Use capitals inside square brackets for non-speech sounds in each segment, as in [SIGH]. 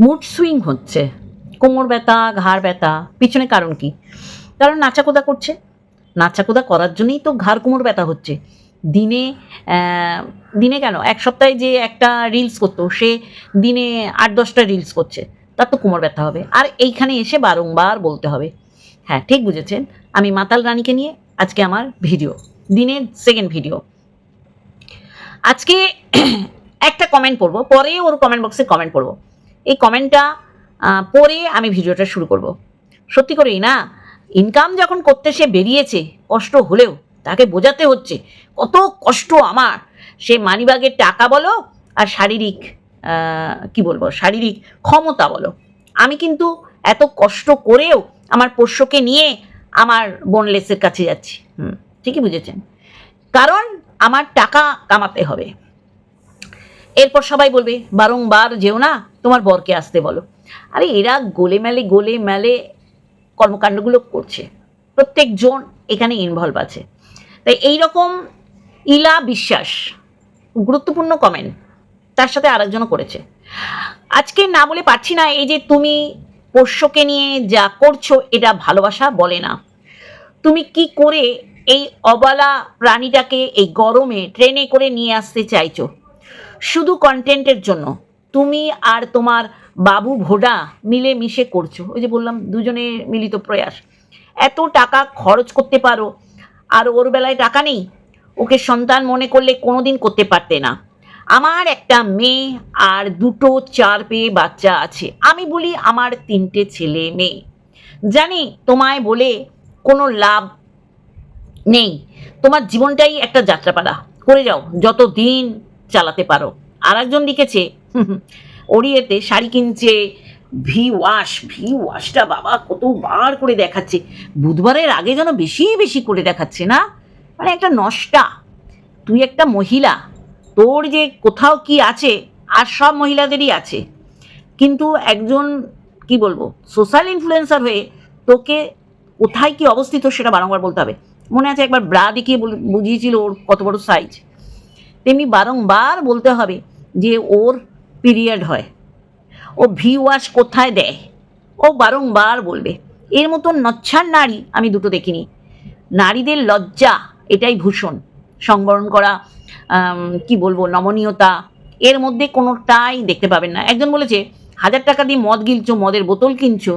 Mood swing হচ্ছে। কোমর ব্যথা, ঘাড় ব্যথা, পিছনে কারণ কি? কারণ নাচাকোদা করছে। নাচাকোদা করার জন্যই তো ঘাড় কোমর ব্যথা হচ্ছে। দিনে দিনে কেন? এক সপ্তাহে যে একটা রিলস করতো, সে দিনে আট, দশটা রিলস করছে। তার তো কোমর ব্যথা হবে। আর এইখানে এসে বারংবার বলতে হবে। হ্যাঁ ঠিক বুঝেছেন। আমি মাতাল রানীকে নিয়ে আজকে আমার ভিডিও, দিনের সেকেন্ড ভিডিও আজকে [CLEARS THROAT] একটা কমেন্ট পড়ব, পরে ওর কমেন্ট বক্সে কমেন্ট পড়ব। এই কমেন্টটা পড়ে আমি ভিডিওটা শুরু করব। সত্যি করেই না? ইনকাম যখন করতে সে বেরিয়েছে, কষ্ট হলেও, তাকে বোঝাতে হচ্ছে, কত কষ্ট আমার। সে মানিব্যাগের টাকা বলো আর শারীরিক কি বলব, শারীরিক ক্ষমতা বলো। আমি কিন্তু এত কষ্ট করেও আমার পোষ্যকে নিয়ে আমার বোনলেসের কাছে যাচ্ছি। হুম, ঠিকই বুঝেছেন। কারণ আমার টাকা কামাতে হবে। এরপর সবাই বলবে, বারংবার যেও না, তোমার বরকে আসতে বলো। আরে এরা গোলে মেলে গোলে মেলে কর্মকাণ্ডগুলো করছে। প্রত্যেকজন এখানে ইনভলভ আছে। তাই এই রকম ইলা বিশ্বাস, গুরুত্বপূর্ণ কমেন্ট তার সাথে আরেকজনও করেছে। আজকে না বলে পারছি না এই যে তুমি পোষ্যকে নিয়ে যা করছ, এটা ভালোবাসা বলে না। তুমি কি করে এই অবলা প্রাণীটাকে এই গরমে ট্রেনে করে নিয়ে আসতে চাইছো? শুধু কন্টেন্টের জন্য। তুমি আর তোমার বাবু, ভোডা মিলে মিশে করছ। ওই যে বললাম, দুজনে মিলিত প্রয়াস। এত টাকা খরচ করতে পারো, আর ওর বেলায় টাকা নেই, ওকে সন্তান মনে করলে কোনোদিন করতে পারতে না। আমার একটা মেয়ে আর দুটো চার পেয়ে বাচ্চা আছে। আমি বলি আমার তিনটে ছেলে মেয়ে। জানি তোমায় বলে কোনো লাভ নেই। তোমার জীবনটাই একটা যাত্রাপালা। করে যাও যত দিন চালাতে পারো। আর একজন লিখেছে ওড়িয়েতে শাড়ি কিনছে ভি ওয়াশ ভি ওয়াশটা বাবা কতবার করে দেখাচ্ছে। বুধবারের আগে যেন বেশি বেশি করে দেখাচ্ছে না? মানে একটা নষ্টা। তুই একটা মহিলা, তোর যে কোথাও কি আছে, আর সব মহিলাদেরই আছে। কিন্তু একজন, কি বলব সোশ্যাল ইনফ্লুয়েন্সার হয়ে তোকে কোথায় কি অবস্থিত সেটা বারংবার বলতে হবে। মনে আছে একবার ব্রা দেখিয়ে বুঝিয়েছিল ওর কত বড় সাইজ তেমনি বারংবার বলতে হবে যে ওর পিরিয়ড হয়। ও ভি ওয়াশ কোথায় দেয়? ও বারংবার বলবে। এর মতন নচ্ছার নারী আমি দুটো দেখিনি। নারীদের লজ্জা, এটাই ভূষণ। সংবরণ করা কি বলব, নমনীয়তা, এর মধ্যে কোনোটাই দেখতে পাবেন না। একজন বলেছে, হাজার টাকা দিয়ে মদ গিলছো, মদের বোতল কিনছো,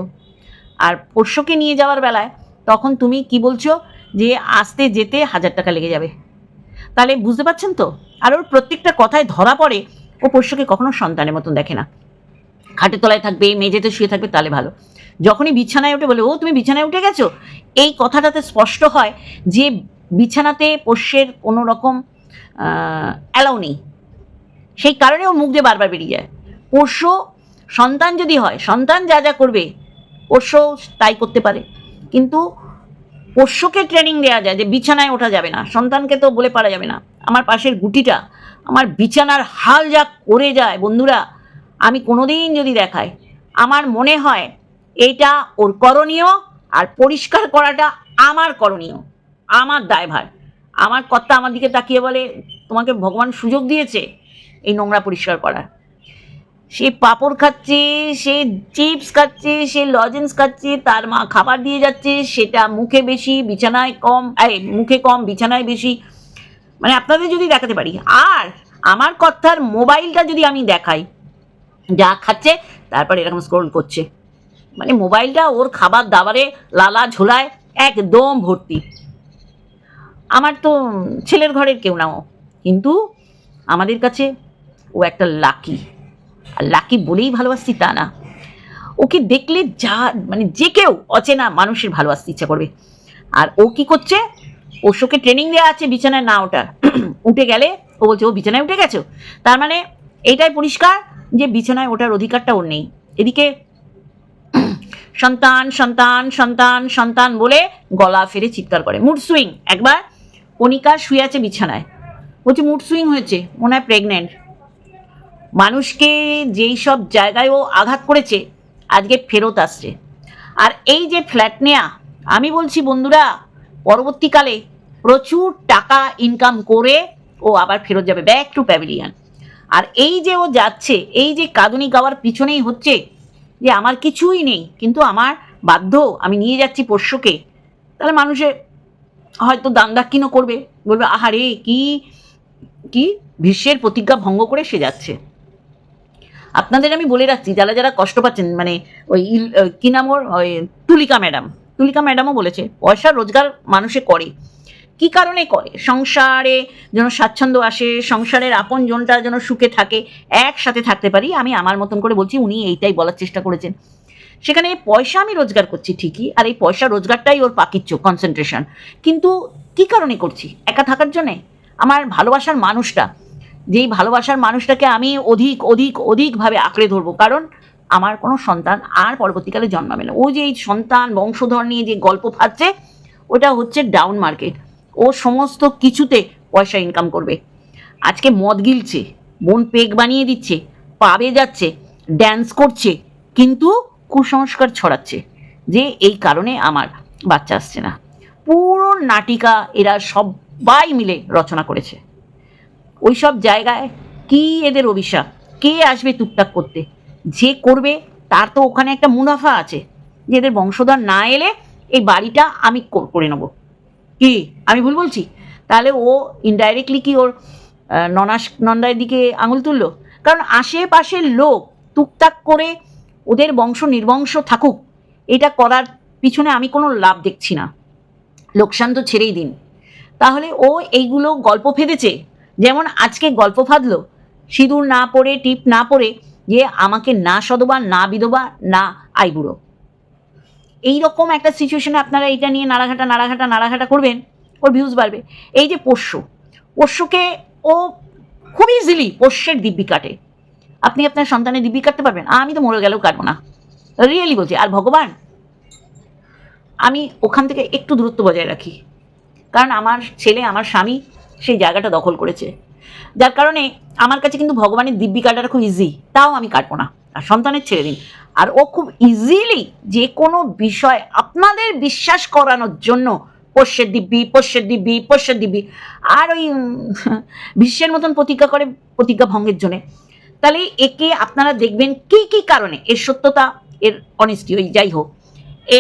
আর পোষ্যকে নিয়ে যাওয়ার বেলায় তখন তুমি কি বলছো যে, আসতে যেতে হাজার টাকা লেগে যাবে। তাহলে বুঝতে পারছেন তো? আর ওর প্রত্যেকটা কথায় ধরা পড়ে ও পোষ্যকে কখনো সন্তানের মতন দেখে না। খাটের তলায় থাকবে, মেঝেতে শুয়ে থাকবে, তাহলে ভালো। যখনই বিছানায় উঠে বলে, ও, তুমি বিছানায় উঠে গেছো? এই কথাটাতে স্পষ্ট হয় যে বিছানাতে পোষ্যের কোনো রকম অ্যালাউ নেই। সেই কারণে ও মুখ দিয়ে বারবার বেরিয়ে যায়। পোষ্য সন্তান যদি হয়, সন্তান যা যা করবে, পোষ্য তাই করতে পারে। কিন্তু পোষ্যকে ট্রেনিং দেওয়া যায় যে বিছানায় ওঠা যাবে না, সন্তানকে তো বলে পারা যাবে না। আমার পাশের গুটিটা, আমার বিছানার হাল যা করে যায়, বন্ধুরা, আমি কোনোদিন যদি দেখাই, আমার মনে হয় এটা ওর করণীয় আর পরিষ্কার করাটা আমার করণীয়, আমার দায়ভার। আমার কর্তা আমার দিকে তাকিয়ে বলে, তোমাকে ভগবান সুযোগ দিয়েছে এই নোংরা পরিষ্কার করার। সে পাঁপড় খাচ্ছে, সে চিপস খাচ্ছে, সে লজেন্স খাচ্ছে, তার মা খাবার দিয়ে যাচ্ছে, সেটা মুখে বেশি, বিছানায় কম মুখে কম, বিছানায় বেশি। মানে আপনাদের যদি দেখাতে পারি, আর আমার কথার মোবাইলটা যদি আমি দেখাই, যা খাচ্ছে, তারপর এরকম স্ক্রোল করছে। মানে মোবাইলটা ওর খাবার দাবারে, লালা ঝোলায়, একদম ভর্তি। আমার তো ছেলের ঘরের কেউ না ও। কিন্তু আমাদের কাছে ও একটা লাকি লাকি বলেই ভালোবাসছি তা না। ওকে দেখলে যা মানে যে কেউ অচেনা মানুষের ভালোবাসতে ইচ্ছা করবে। আর ও কি করছে? পোষ্যকে ট্রেনিং দেওয়া আছে বিছানায় না ওটা [CLEARS THROAT] উঠে গেলে ও বলছে, ও বিছানায় উঠে গেছো? তার মানে এটাই পরিষ্কার যে বিছানায় ওঠার অধিকারটা ওর নেই। এদিকে [CLEARS THROAT] সন্তান সন্তান সন্তান সন্তান বলে গলা ফেরে চিৎকার করে। Mood swing. একবার কণিকা শুয়ে আছে বিছানায়। বলছে, মুড সুইং হয়েছে। মনে হয় প্রেগনেন্ট মানুষকে যেই সব জায়গায় ও আঘাত করেছে, আজকে ফেরত আসছে। আর এই যে ফ্ল্যাট নেয়া, আমি বলছি, বন্ধুরা, পরবর্তীকালে প্রচুর টাকা ইনকাম করে ও আবার ফেরত যাবে ব্যাক টু প্যাভিলিয়ান আর এই যে ও যাচ্ছে, এই যে কাঁদুনি গাওয়ার পিছনেই হচ্ছে যে আমার কিছুই নেই, কিন্তু আমার বাধ্য, আমি নিয়ে যাচ্ছি পোষ্যকে। তাহলে মানুষে হয়তো দান করবে, বলবে, আহারে, কি কি, ভীষ্মের প্রতিজ্ঞা ভঙ্গ করে সে যাচ্ছে। আপনাদের আমি বলে রাখছি, যারা যারা কষ্ট পাচ্ছেন মানে ওই কি নাম ওর? ওই তুলিকা ম্যাডাম। তুলিকা ম্যাডামও বলেছে, পয়সা রোজগার মানুষে করে। কি কারণে করে? সংসারে যেন স্বাচ্ছন্দ্য আসে, সংসারের আপন জনটা যেন সুখে থাকে, একসাথে থাকতে পারি, আমি আমার মতন করে বলছি, উনি এইটাই বলার চেষ্টা করেছেন। সেখানে পয়সা আমি রোজগার করছি ঠিকই, আর এই পয়সা রোজগারটাই ওর পাকিচ্ছ কনসেন্ট্রেশন কিন্তু কি কারণে করছি? একা থাকার জন্যে? আমার ভালোবাসার মানুষটা যেই ভালোবাসার মানুষটাকে আমি অধিক অধিক, অধিকভাবে আঁকড়ে ধরবো, কারণ আমার কোনো সন্তান আর পরবর্তীকালে জন্মাবে না। ও যে এই সন্তান, বংশধর নিয়ে যে গল্প ফাচ্ছে ওটা হচ্ছে ডাউন মার্কেট ও সমস্ত কিছুতে পয়সা ইনকাম করবে। আজকে মদ গিলছে, বোন পেক বানিয়ে দিচ্ছে পাবে যাচ্ছে ড্যান্স করছে, কিন্তু কুসংস্কার ছড়াচ্ছে, যে এই কারণে আমার বাচ্চা আসছে না। পুরো নাটিকা এরা সবাই মিলে রচনা করেছে। ওই সব জায়গায় কি এদের অভিশাপ? কে আসবে টুকটাক করতে? যে করবে, তার তো ওখানে একটা মুনাফা আছে। যে এদের বংশধর না এলে এই বাড়িটা আমি করে নেব। কি? আমি ভুল বলছি? তাহলে ও ইনডাইরেক্টলি কি ওর ননাস নন্দার দিকে আঙুল তুললো? কারণ আশেপাশের লোক টুকটাক করে ওদের বংশ নির্বংশ থাকুক, এটা করার পিছনে আমি কোনো লাভ দেখছি না। লোকসান তো ছেড়েই দিন। তাহলে ও এইগুলো গল্প ফেঁদেছে? যেমন আজকে গল্প ফাঁদলো, সিঁদুর না পরে টিপ না পরে যে আমাকে না সদবা, না বিধবা, না আইবুড়ো এইরকম একটা সিচুয়েশনে আপনারা এটা নিয়ে নাড়াঘাটা নাড়াঘাটা নাড়াঘাটা করবেন, ওর ভিউজ বাড়বে। এই যে পোষ্য, পোষ্যকে ও খুব ইজিলি পোষ্যের দিব্যি কাটে। আপনি আপনার সন্তানের দিব্যি কাটতে পারবেন? আমি তো মরে গেলেও কাটবো না। রিয়েলি বলছি, আর ভগবান, আমি ওখান থেকে একটু দূরত্ব বজায় রাখি। কারণ আমার ছেলে, আমার স্বামী সেই জায়গাটা দখল করেছে। যার কারণে আমার কাছে কিন্তু ভগবানের দিব্যি কাটাটা খুব ইজি তাও আমি কাটবো না। আর সন্তানের ছেড়ে দিন। আর ও খুব ইজিলি যে কোনো বিষয় আপনাদের বিশ্বাস করানোর জন্য পোষ্যের দিব্যি পোষ্যের দিব্যি পোষ্যের দিব্যি, আর ওই বিশ্বের মতন প্রতিজ্ঞা করে প্রতিজ্ঞা ভঙ্গের জন্যে। তাহলে একে আপনারা দেখবেন কি কি কারণে? এর সত্যতা, এর অনেস্টি ওই যাই হোক।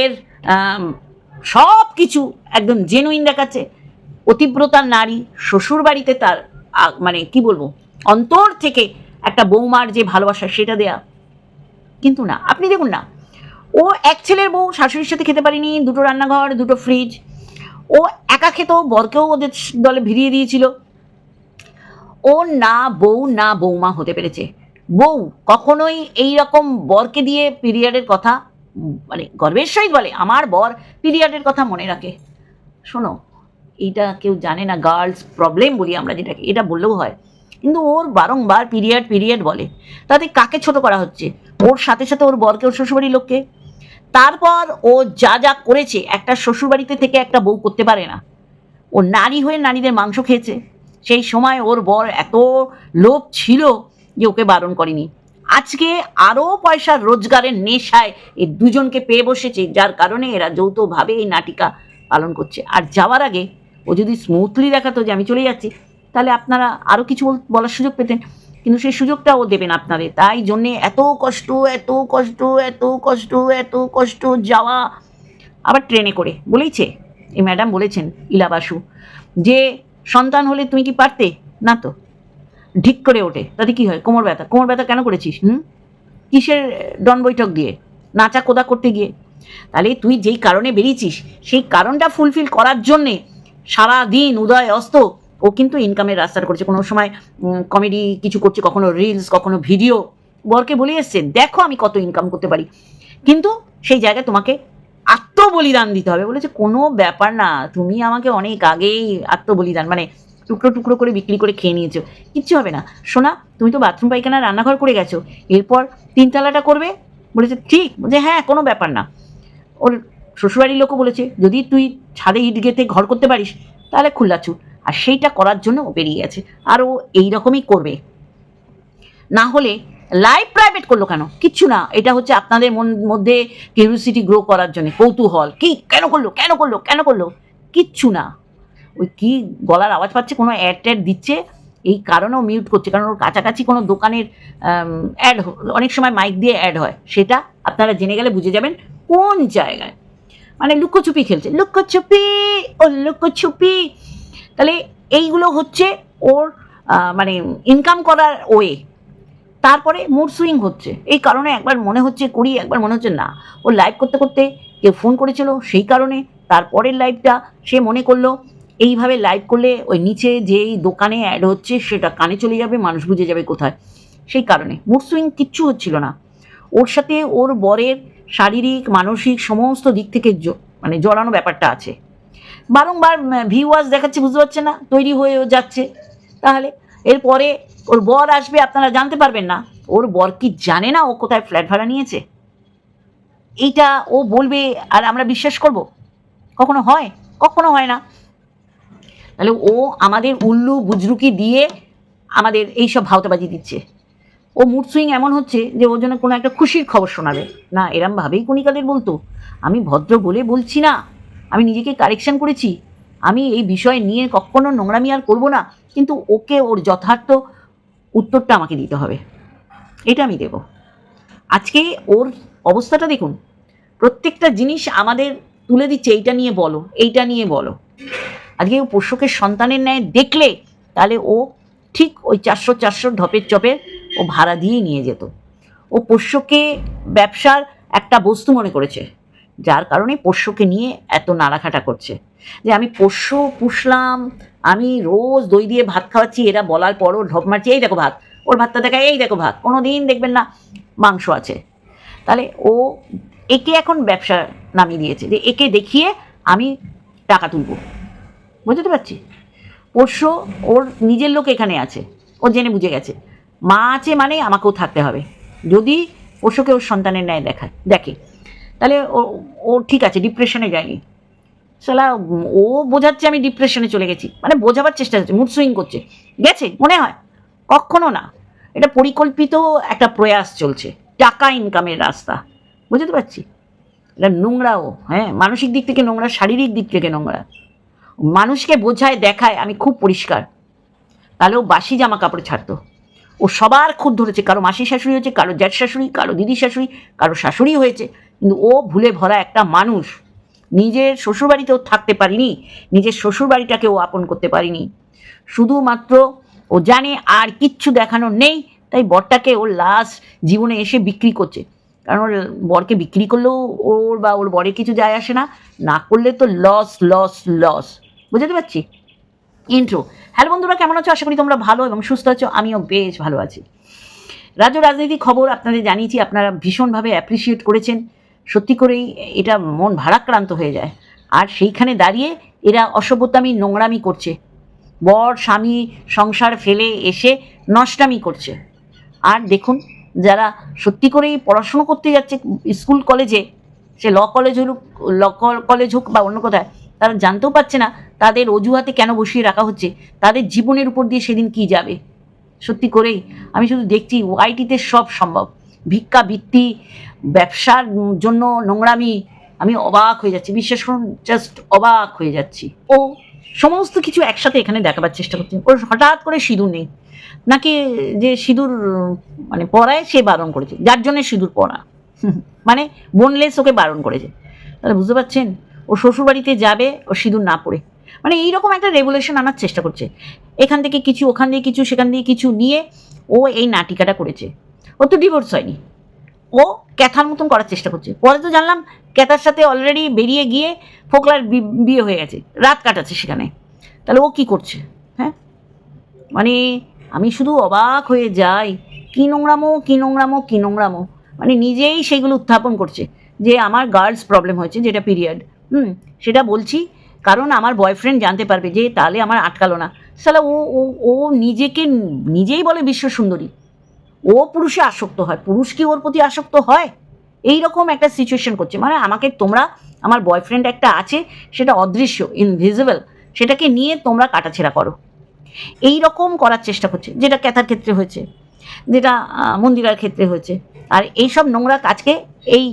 এর সব কিছু একদম জেনুইন দেখাচ্ছে। অতিব্রতার নারী শ্বশুর বাড়িতে তার মানে কি বলব, অন্তর থেকে একটা বৌমার যে ভালোবাসা সেটা দেয়া। কিন্তু না, আপনি দেখুন না, ও এক ছেলের বউ শাশুড়ির সাথে খেতে পারিনি, দুটো রান্নাঘর, দুটো ফ্রিজ ও একা খেত, বরকেও ওদের দলে ভিড়িয়ে দিয়েছিল। ও না বউ, না বৌমা হতে পেরেছে। বউ কখনোই এই রকম বরকে দিয়ে পিরিয়ডের কথা মানে গর্বের সহিত বলে, আমার বর পিরিয়ডের কথা মনে রাখে। শোনো এইটা কেউ জানে না গার্লস প্রবলেম বলি আমরা যেটাকে, এটা বললেও হয়। কিন্তু ওর বারংবার পিরিয়ড পিরিয়ড বলে। তাতে কাকে ছোট করা হচ্ছে? ওর সাথে সাথে ওর বরকে, ওর শ্বশুরবাড়ির লোককে। তারপর ও যা যা করেছে, একটা শ্বশুরবাড়িতে থেকে একটা বউ করতে পারে না। ও নারী হয়ে নারীদের মাংস খেয়েছে। সেই সময় ওর বর এত লোভ ছিল যে ওকে বারণ করেনি। আজকে আরও পয়সার রোজগারের নেশায় এই দুজনকে পেয়ে বসেছে, যার কারণে এরা যৌথভাবে এই নাটিকা পালন করছে। আর যাওয়ার আগে ও যদি স্মুথলি দেখাতো যে আমি চলে যাচ্ছি, তাহলে আপনারা আরও কিছু বল- বলার সুযোগ পেতেন। কিন্তু সেই সুযোগটা ও দেবেন আপনাদের। তাই জন্যে এত কষ্ট এত কষ্ট এত কষ্ট এত কষ্ট যাওয়া। আবার ট্রেনে করে। বলেইছে, এই ম্যাডাম বলেছেন, ইলাবাসু, যে সন্তান হলে তুমি কি পারতে? না তো। ঢিক করে ওঠে। তাতে কি হয়? কোমর ব্যথা। কোমর ব্যথা কেন করেছিস? হুম? কিসের ডন বৈঠক দিয়ে? নাচা কোদা করতে গিয়ে। তাহলে তুই যেই কারণে বেরিয়েছিস, সেই কারণটা ফুলফিল করার জন্যে সারা দিন উদয় অস্ত, ও কিন্তু ইনকামের রাস্তাটা করছে। কোনো সময় কমেডি কিছু করছে, কখনো রিলস কখনো ভিডিও বরকে বলে এসছে, দেখো আমি কত ইনকাম করতে পারি। কিন্তু সেই জায়গায় তোমাকে আত্মবলিদান দিতে হবে। বলেছে, কোনো ব্যাপার না, তুমি আমাকে অনেক আগেই আত্মবলিদান মানে টুকরো টুকরো করে বিক্রি করে খেয়ে নিয়েছো। কিচ্ছু হবে না। শোনা তুমি তো বাথরুম পায়খানা, রান্নাঘর করে গেছো। এরপর তিনতলাটা করবে? বলেছে, ঠিক। বলছে হ্যাঁ কোনো ব্যাপার না। ওর শ্বশুরবাড়ির লোকও বলেছে, যদি তুই ছাদে ইট গেতে ঘর করতে পারিস, তাহলে খুল্লাচু আর সেইটা করার জন্য ও বেরিয়ে গেছে। আর ও এই রকমই করবে। না হলে লাইভ প্রাইভেট করল কেন? কিচ্ছু না। এটা হচ্ছে আপনাদের মধ্যে কিউরিসিটি গ্রো করার জন্য, কৌতূহল। কি? কেন করল? কেন করল? কেন করল? কিচ্ছু না। ওই কি গলার আওয়াজ পাচ্ছে? কোনো অ্যাড ট্যাড দিচ্ছে? এই কারণেও মিউট করছে। কারণ ওর কাছাকাছি কোনো দোকানের অ্যাড অনেক সময় মাইক দিয়ে অ্যাড হয়। সেটা আপনারা জেনে গেলে বুঝে যাবেন কোন জায়গায়। মানে লুকোচুপি খেলছে। লুকোচুপি, ও লুকোচুপি। তাহলে এইগুলো হচ্ছে ওর মানে ইনকাম করার ওয়ে। তারপরে মুড সুইং হচ্ছে। এই কারণে একবার মনে হচ্ছে করি, একবার মনে হচ্ছে না। ও লাইভ করতে করতে কেউ ফোন করেছিল, সেই কারণে তারপরের লাইভটা সে মনে করল, এইভাবে লাইভ করলে ওই নিচে যেই দোকানে অ্যাড হচ্ছে, সেটা কানে চলে যাবে, মানুষ বুঝে যাবে কোথায়। সেই কারণে। মুড সুইং কিচ্ছু হচ্ছিল না। ওর সাথে ওর বরের শারীরিক, মানসিক সমস্ত দিক থেকে মানে জড়ানো ব্যাপারটা আছে। বারংবার ভিউয়ার্স দেখাচ্ছে, বুঝতে পারছে না, তৈরি হয়ে ও যাচ্ছে। তাহলে এরপরে ওর বর আসবে, আপনারা জানতে পারবেন না, ওর বর কি জানে না ও কোথায় ফ্ল্যাট ভাড়া নিয়েছে? এইটা ও বলবে, আর আমরা বিশ্বাস করব? কখনো হয়? কখনো হয় না। তাহলে ও আমাদের উল্লু, বুজরুকি দিয়ে আমাদের এইসব ভাওতাবাজি দিচ্ছে। ও মুড সুইং এমন হচ্ছে যে ওর জন্য কোনো একটা খুশির খবর শোনাবে। না, এরম ভাবেই কণিকাদের বলতো, আমি ভদ্র বলে বলছি না। আমি নিজেকে কারেকশন করেছি। আমি এই বিষয় নিয়ে কখনো নোংরামি আর করব না। কিন্তু ওকে ওর যথার্থ উত্তরটা আমাকে দিতে হবে। এটা আমি দেব। আজকে ওর অবস্থাটা দেখুন। প্রত্যেকটা জিনিস আমাদের তুলে দিচ্ছে, এইটা নিয়ে বলো, এইটা নিয়ে বলো। আজকে ও পোষ্যকে সন্তানের ন্যায় দেখলে তাহলে ও ঠিক ওই চারশো চারশো ঢপের চপের ও ভাড়া দিয়েই নিয়ে যেত। ও পোষ্যকে ব্যবসার একটা বস্তু মনে করেছে, যার কারণে পোষ্যকে নিয়ে এত নাড়াখাটা করছে। যে আমি পোষ্য পুষলাম, আমি রোজ দই দিয়ে ভাত খাওয়াচ্ছি, এরা বলার পরও ঢপ মারছি, এই দেখো ভাত। ওর ভাতটা দেখা, এই দেখো ভাত কোনো দিন দেখবেন না, মাংস আছে। তাহলে ও একে এখন ব্যবসা নামিয়ে দিয়েছে, যে একে দেখিয়ে আমি টাকা তুলবো। বুঝতে পারছি? পোষ্য ওর নিজের লোক এখানে আছে, ও জেনে বুঝে গেছে। মা আছে মানে আমাকেও থাকতে হবে। যদি পোষ্যকে ওর সন্তানের ন্যায় দেখায় দেখে, তাহলে ও ও ঠিক আছে ডিপ্রেশনে যায়নি। সালা ও বোঝাচ্ছে আমি ডিপ্রেশনে চলে গেছি। মানে বোঝাবার চেষ্টা করছে মুড সুইং করছে। গেছে, মনে হয়? কখনো না। এটা পরিকল্পিত একটা প্রয়াস চলছে। টাকা ইনকামের রাস্তা। বুঝতে পারছি? এটা নোংরাও হ্যাঁ? মানসিক দিক থেকে নোংরা, শারীরিক দিক থেকে নোংরা। মানুষকে বোঝায়, দেখায়, আমি খুব পরিষ্কার। তাহলে ও বাসি জামা কাপড় ছাড়তো। ও সবার খুদ ধরেছে, কারও মাসি শাশুড়ি হয়েছে, কারও জ্যাঠ শাশুড়ি, কারও দিদি শাশুড়ি, কারও শাশুড়ি হয়েছে। কিন্তু ও ভুলে ভরা একটা মানুষ। নিজের শ্বশুরবাড়িতেও থাকতে পারিনি, নিজের শ্বশুরবাড়িটাকে ও আপন করতে পারিনি। শুধুমাত্র ও জানে আর কিচ্ছু দেখানো নেই, তাই বরটাকে ওর লাস্ট জীবনে এসে বিক্রি করছে। কারণ ওর বরকে বিক্রি করলেও ওর বা ওর বরের কিছু যায় আসে না না করলে তো লস লস লস বুঝতে পারছি? ইন্ট্রো হ্যালো বন্ধুরা, কেমন আছো? আশা করি তোমরা ভালো এবং সুস্থ আছো। আমিও বেশ ভালো আছি। রাজ্য রাজনীতি খবর আপনাদের জানিয়েছি, আপনারা ভীষণভাবে অ্যাপ্রিসিয়েট করেছেন। সত্যি করেই এটা মন ভারাক্রান্ত হয়ে যায়। আর সেইখানে দাঁড়িয়ে এরা অসভ্যতামি, নোংরামি করছে। বর, স্বামী, সংসার ফেলে এসে নষ্টামি করছে। আর দেখুন, যারা সত্যি করেই পড়াশুনো করতে যাচ্ছে, স্কুল, কলেজে, সে ল কলেজ হোক, ল কলেজ হোক বা অন্য কোথায়, তারা জানতেও পারছে না তাদের অজুহাতে কেন বসিয়ে রাখা হচ্ছে? তাদের জীবনের উপর দিয়ে সেদিন কি যাবে? সত্যি করেই আমি শুধু দেখছি ওয়াইটিতে সব সম্ভব। ভিক্ষা বৃত্তি ব্যবসার জন্য নোংরামি আমি অবাক হয়ে যাচ্ছি। বিশ্বাস করুন জাস্ট অবাক হয়ে যাচ্ছি। ও সমস্ত কিছু একসাথে এখানে দেখাবার চেষ্টা করছে। ওর হঠাৎ করে সিঁদুর নেই। নাকি যে সিঁদুর মানে পরায় সে বারণ করেছে। যার জন্য সিঁদুর হুম, [LAUGHS] মানে বোনলেস ওকে বারণ করেছে। তাহলে বুঝতে পারছেন? ও শ্বশুরবাড়িতে যাবে ও সিঁদুর না পরে মানে এইরকম একটা রেগুলেশন আনার চেষ্টা করছে। এখান থেকে কিছু ওখান দিয়ে, কিছু সেখান দিয়ে, কিছু নিয়ে ও এই নাটিকাটা করেছে। ও তো ডিভোর্স হয়নি। ও ক্যাথার মতন করার চেষ্টা করছে। পরে তো জানলাম ক্যাথার সাথে অলরেডি বেরিয়ে গিয়ে ফোকলার বিয়ে হয়ে গেছে। রাত কাটাচ্ছে সেখানে। তাহলে ও কি করছে? হ্যাঁ? মানে আমি শুধু অবাক হয়ে যাই। কী নোংরামো কী নোংরামো কী নোংরামো। মানে নিজেই সেগুলো উত্থাপন করছে। যে আমার গার্লস প্রবলেম হয়েছে, যেটা পিরিয়ড হুম, সেটা বলছি। কারণ আমার বয়ফ্রেন্ড জানতে পারবে যে তাহলে আমার আটকালো না। সালা ও ও ও নিজেকে নিজেই বলে বিশ্ব সুন্দরী। ও পুরুষে আসক্ত হয়। পুরুষ কি ওর প্রতি আসক্ত হয়? এই রকম একটা সিচুয়েশন করছে। মানে আমাকে তোমরা, আমার বয়ফ্রেন্ড একটা আছে, সেটা অদৃশ্য ইনভিজিবল সেটাকে নিয়ে তোমরা কাটাছেড়া করো। এই রকম করার চেষ্টা করছে, যেটা ক্যাথার ক্ষেত্রে হয়েছে, যেটা মন্দিরার ক্ষেত্রে হয়েছে। আর এই সব নোংরা কাজকে এই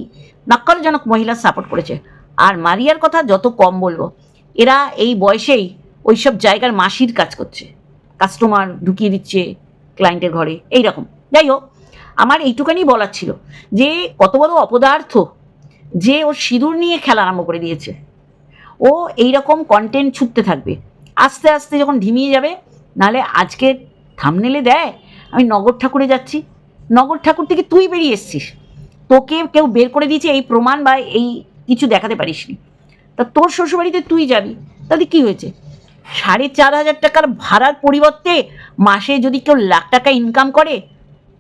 নাক্কলজনক মহিলা সাপোর্ট করেছে। আর মারিয়ার কথা যত কম বলব এরা এই বয়সেই ওইসব জায়গার মাসির কাজ করছে। কাস্টমার ঢুকিয়ে দিচ্ছে ক্লায়েন্টের ঘরে এই রকম যাই হোক, আমার এইটুখানি বলার ছিল যে কত বড় অপদার্থ যে ও সিঁদুর নিয়ে খেলা আরম্ভ করে দিয়েছে। ও এই রকম কন্টেন্ট ছুটতে থাকবে। আস্তে আস্তে যখন ঢিমিয়ে যাবে, নাহলে আজকে থামনেলে দেয়, আমি নগর ঠাকুরে যাচ্ছি। নগর ঠাকুর থেকে তুই বেরিয়ে এসছিস। তোকে কেউ বের করে দিয়েছে এই প্রমাণ বা এই কিছু দেখাতে পারিসনি। তা তোর শ্বশুরবাড়িতে তুই যাবি? তাতে কি হয়েছে? সাড়ে চার হাজার টাকার ভাড়ার পরিবর্তে মাসে যদি কেউ লাখ টাকা ইনকাম করে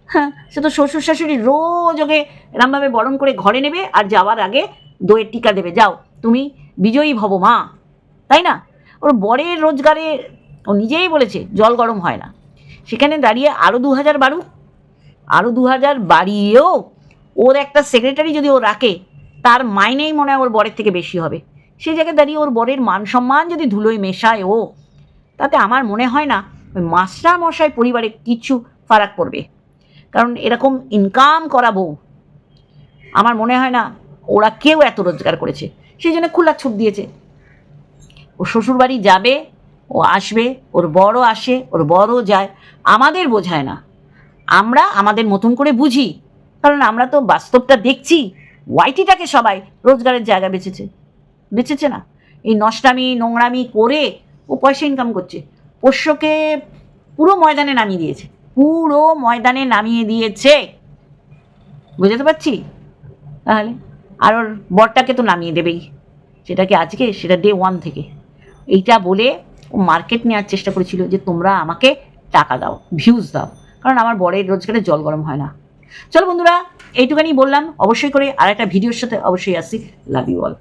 হ্যাঁ সে তো শ্বশুর শাশুড়ি রোজ ওকে এরমভাবে বরণ করে ঘরে নেবে আর যাওয়ার আগে দইয়ের টিকা দেবে। যাও, তুমি বিজয়ী ভব মা। তাই না? ওর বরের রোজগারে ও নিজেই বলেছে, জল গরম হয় না। সেখানে দাঁড়িয়ে আরও দু হাজার বাড়ুক। আরও দু হাজার বাড়িয়েও ওর একটা সেক্রেটারি যদি ও রাখে, তার মাইনেই মনে হয় ওর বরের থেকে বেশি হবে। সেই জায়গায় দাঁড়িয়ে ওর বরের মান সম্মান যদি ধুলোয় মেশায় ও, তাতে আমার মনে হয় না ওই মাস্টার মশাই পরিবারে কিছু ফারাক পড়বে। কারণ এরকম ইনকাম করা বউ, আমার মনে হয় না ওরা কেউ এত রোজগার করেছে। সেই জন্য খোলা ছুট দিয়েছে। ও শ্বশুরবাড়ি যাবে, ও আসবে, ওর বড় আসে, ওর বড় যায়, আমাদের বোঝায় না। আমরা আমাদের মতন করে বুঝি, কারণ আমরা তো বাস্তবটা দেখছি। ওয়াইটিটাকে সবাই রোজগারের জায়গা বেঁচেছে। বেঁচেছে না। এই নষ্টামি, নোংরামি করে ও পয়সা ইনকাম করছে। পোষ্যকে পুরো ময়দানে নামিয়ে দিয়েছে। পুরো ময়দানে নামিয়ে দিয়েছে। বুঝতে পারছি? তাহলে আর ওর বরটাকে তো নামিয়ে দেবেই। সেটা কি আজকে? সেটা ডে ওয়ান থেকে। এইটা বলে ও মার্কেট নেওয়ার চেষ্টা করেছিল যে তোমরা আমাকে টাকা দাও ভিউজ দাও। কারণ আমার বরের রোজগারে জল গরম হয় না। চলো বন্ধুরা এইটুখানি বললাম। অবশ্যই করে আর একটা ভিডিওর সাথে অবশ্যই আসি লাভ ইউ অল